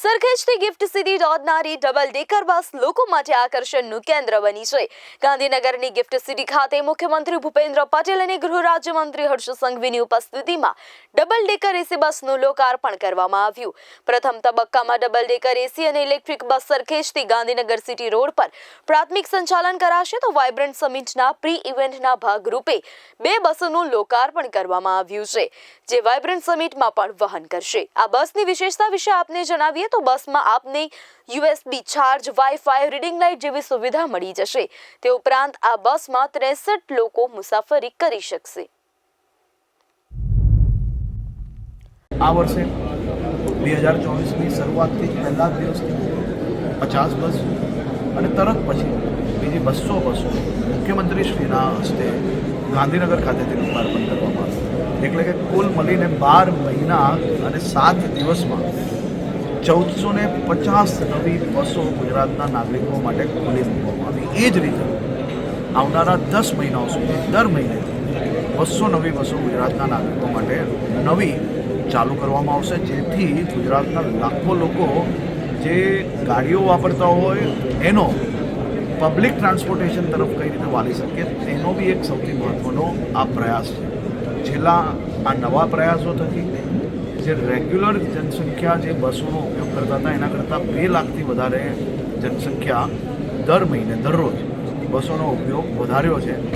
સરખેજથી gift city દોડનારી double decker bus લોકો માટે આકર્ષણનું કેન્દ્ર બની છે. ગાંધીનગરની ગિફ્ટ સિટી ખાતે મુખ્યમંત્રી ભૂપેન્દ્ર પટેલ અને ગૃહ રાજ્યમંત્રી હર્ષ સંઘવીની ઉપસ્થિતિમાં ડબલ ડેકર એસી બસનું લોકાર્પણ કરવામાં આવ્યું. પ્રથમ તબક્કામાં ડબલ ડેકર એસી અને ઇલેક્ટ્રિક બસ સરખેજથી ગાંધીનગર સિટી રોડ પર પ્રાથમિક સંચાલન કરાશે તો વાઇબ્રન્ટ સમિટના પ્રી ઇવેન્ટના ભાગરૂપે બે બસોનું લોકાર્પણ કરવામાં આવ્યું છે, જે વાઇબ્રન્ટ સમિટમાં પણ વહન કરશે. આ બસની વિશેષતા વિશે આપને જણાવીએ. તો બસમાં આપને USB charge wifi reading light જેવી સુવિધા મળી જશે. તે ઉપરાંત આ બસમાં ત્રેસઠ લોકો મુસાફરી કરી શકશે. આ વર્ષે બે હજાર ચોવીસની શરૂઆતથી પહેલા દિવસથી પચાસ બસ અને તરત પછી બીજી બસો બસો મુખ્યમંત્રી શ્રીના હસ્તે ગાંધીનગર ખાતેથી લોકાર્પણ કરવામાં આવ્યું. એટલે કે કુલ મળીને બાર મહિના અને સાત દિવસમાં ચૌદસો ને પચાસ નવી બસો ગુજરાતના નાગરિકો માટે ખુલ્લી મૂકવામાં આવી એ જ રીતે આવનારા દસ મહિનાઓ સુધી, દર મહિને બસો નવી બસો ગુજરાતના નાગરિકો માટે નવી ચાલુ કરવામાં આવશે. જેથી ગુજરાતના લાખો લોકો જે ગાડીઓ વાપરતા હોય, એનો પબ્લિક ટ્રાન્સપોર્ટેશન તરફ કઈ રીતે વાલી શકે, તેનો બી એક સૌથી મહત્ત્વનો આ પ્રયાસ છે. છેલ્લા આ નવા પ્રયાસો થકી જે રેગ્યુલર જનસંખ્યા જે બસોનો ઉપયોગ કરતા હતા, એના કરતાં બે લાખથી વધારે જનસંખ્યા દર મહિને, દરરોજ બસોનો ઉપયોગ વધાર્યો છે.